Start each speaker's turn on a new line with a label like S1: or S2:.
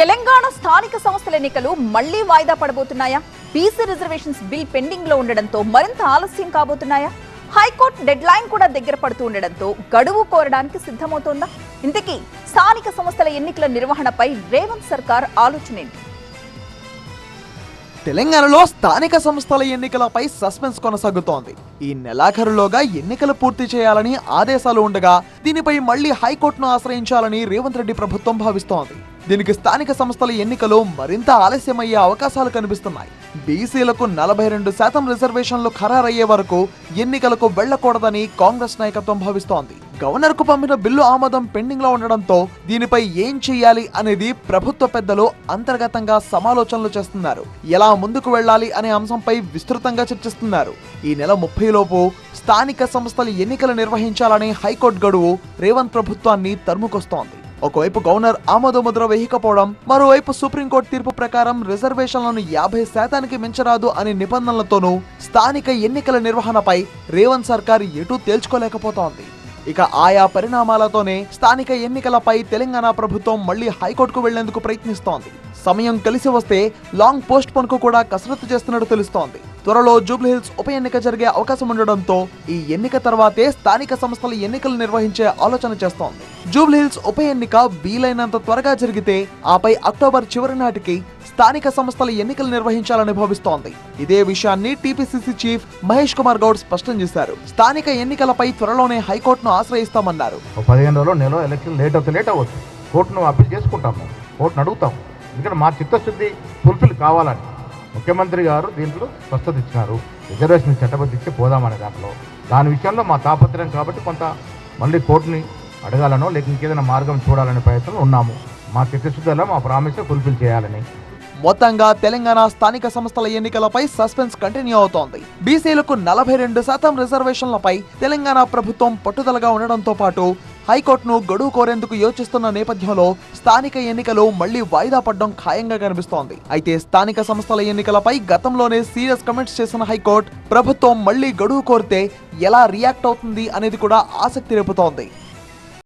S1: తెలంగాణ స్థానిక సంస్థల ఎన్నికలు మళ్ళీ వాయిదా పడబోతున్నాయా? బీసీ రిజర్వేషన్స్ బిల్ పెండింగ్లో ఉండడంతో మరింత ఆలస్యం కాబోతున్నాయా? హైకోర్టు డెడ్ లైన్ కూడా దగ్గర పడుతూ ఉండడంతో గడువు కోరడానికి సిద్ధమవుతోందా? ఇంతకీ స్థానిక సంస్థల ఎన్నికల నిర్వహణపై రేవంత్ సర్కార్ ఆలోచనేంటి?
S2: తెలంగాణలో స్థానిక సంస్థల ఎన్నికలపై సస్పెన్స్ కొనసాగుతోంది. ఈ నెలాఖరులోగా ఎన్నికలు పూర్తి చేయాలని ఆదేశాలు ఉండగా దీనిపై మళ్ళీ హైకోర్టును ఆశ్రయించాలని రేవంత్ రెడ్డి ప్రభుత్వం భావిస్తోంది. దీనికి స్థానిక సంస్థల ఎన్నికలు మరింత ఆలస్యమయ్యే అవకాశాలు కనిపిస్తున్నాయి. బీసీలకు నలభై రెండు శాతం రిజర్వేషన్లు ఖరారయ్యే వరకు ఎన్నికలకు వెళ్ళకూడదని కాంగ్రెస్ నాయకత్వం భావిస్తోంది. గవర్నర్కు పంపిన బిల్లు ఆమోదం పెండింగ్లో ఉండడంతో దీనిపై ఏం చేయాలి అనేది ప్రభుత్వ పెద్దలు అంతర్గతంగా సమాలోచనలు చేస్తున్నారు. ఎలా ముందుకు వెళ్ళాలి అనే అంశంపై విస్తృతంగా చర్చిస్తున్నారు. ఈ నెల ముప్పై లోపు స్థానిక సంస్థల ఎన్నికలు నిర్వహించాలని హైకోర్టు గడువు రేవంత్ ప్రభుత్వాన్ని తరుముకొస్తోంది. ఒకవైపు గవర్నర్ ఆమోదముద్ర వేయకపోవడం మరోవైపు సుప్రీంకోర్టు తీర్పు ప్రకారం రిజర్వేషన్లను యాభై శాతానికి మించరాదు అనే నిబంధనలతోనూ స్థానిక ఎన్నికల నిర్వహణపై రేవంత్ సర్కార్ ఎటూ తేల్చుకోలేకపోతోంది. ఇక ఆయా పరిణామాలతోనే స్థానిక ఎన్నికలపై తెలంగాణ ప్రభుత్వం మళ్ళీ హైకోర్టుకు వెళ్ళేందుకు ప్రయత్నిస్తోంది. సమయం కలిసి వస్తే లాంగ్ పోస్ట్ పోన్కు కూడా కసరత్తు చేస్తున్నట్టు తెలుస్తోంది. త్వరలో జూబ్లీహిల్స్ ఉప ఎన్నిక జరిగే అవకాశం ఉండడంతో ఈ ఎన్నిక తర్వాతే స్థానిక సంస్థల ఎన్నికలు నిర్వహించే ఆలోచన చేస్తోంది. జూబ్లీహిల్స్ ఉప ఎన్నిక వీలైనంత త్వరగా జరిగితే ఆపై అక్టోబర్ చివరి నాటికి స్థానిక సంస్థల ఎన్నికలు నిర్వహించాలని భావిస్తోంది. ఇదే విషయాన్ని టీపీసీసీ చీఫ్ మహేష్ కుమార్ గౌడ్ స్పష్టం చేశారు. స్థానిక ఎన్నికలపై త్వరలోనే హైకోర్టును ఆశ్రయిస్తామన్నారు.
S3: ఒక పదిహేను రోజులు నెల ఎలక్షన్ లేట్ అవుతుంది లేట్ అవ్వచ్చు. కోర్టును అప్పీల్ చేసుకుంటాము. కోర్టును అడుగుతాము. ఎందుకంటే మా చిత్తశుద్ధి ఫుల్ఫిల్ కావాలని. ముఖ్యమంత్రి గారు దీంట్లో స్పష్టత ఇచ్చినారు రిజర్వేషన్ చట్టబద్ధించి పోదామనే దాంట్లో. దాని విషయంలో మా తాపత్రయం కాబట్టి కొంత మళ్ళీ కోర్టుని అడగాలనో లేక ఇంకేదైనా మార్గం చూడాలనే ప్రయత్నంలో ఉన్నాము. మా చిత్తశుద్ధిలో మా ప్రామిస్ ఫుల్ఫిల్ చేయాలని.
S2: మొత్తంగా తెలంగాణ స్థానిక సంస్థల ఎన్నికలపై సస్పెన్స్ కంటిన్యూ అవుతోంది. బీసీలకు నలభై రెండు శాతం రిజర్వేషన్లపై తెలంగాణ ప్రభుత్వం పట్టుదలగా ఉండడంతో పాటు హైకోర్టును గడువు కోరేందుకు యోచిస్తున్న నేపథ్యంలో స్థానిక ఎన్నికలు మళ్ళీ వాయిదా పడడం ఖాయంగా కనిపిస్తోంది. అయితే స్థానిక సంస్థల ఎన్నికలపై గతంలోనే సీరియస్ కమెంట్స్ చేసిన హైకోర్టు ప్రభుత్వం మళ్ళీ గడువు కోరితే ఎలా రియాక్ట్ అవుతుంది అనేది కూడా ఆసక్తి రేపుతోంది.